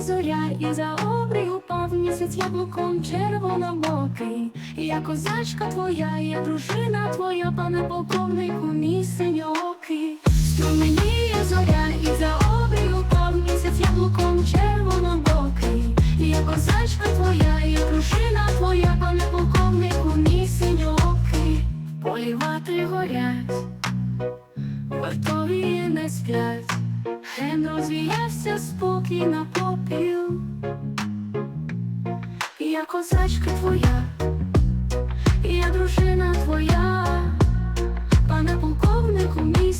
Зоря, і за обрій упав місяць яблуком червонобокий. Я козачка твоя, я дружина твоя, пане полковнику, мій синьоокий. Струменіє зоря, і за обрій упав місяць яблуком червонобокий. Я козачка твоя, я дружина твоя, пане полковнику, мій синьоокий. Полівати горять, вартові не сплять. Ген розвіявся спокій на попіл. Я козачка твоя, і я дружина твоя, пане полковнику, мій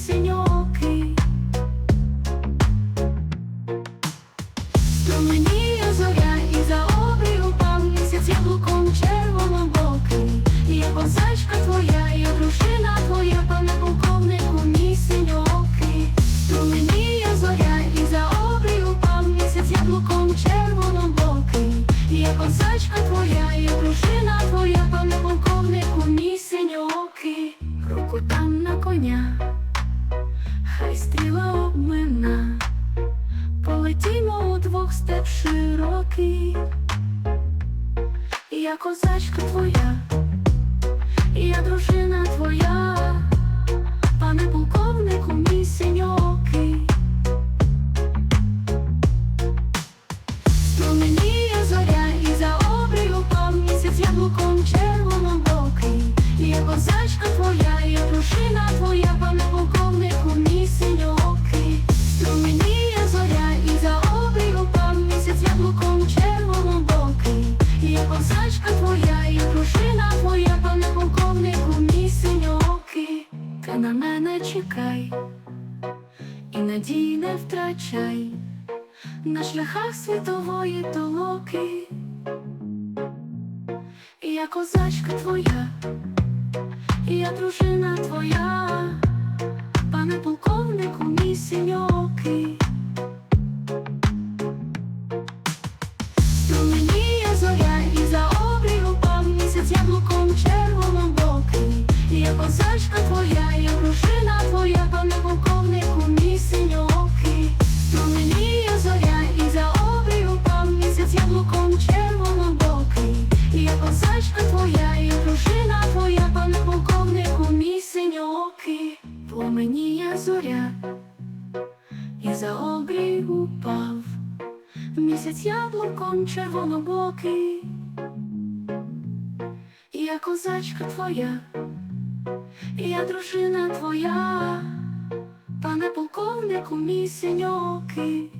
Руку там на коня, хай стріла обмина. Полетімо удвох степ широкий, я козачка твоя, Ти на мене чекай і надій не втрачай на шляхах світової толоки. Я козачка твоя, я дружина твоя, пане полковнику, мій синьокий. Зоря, і за обрій упав місяць яблуком червонобокий. Я козачка твоя, я дружина твоя, пане полковнику, мій синьокий.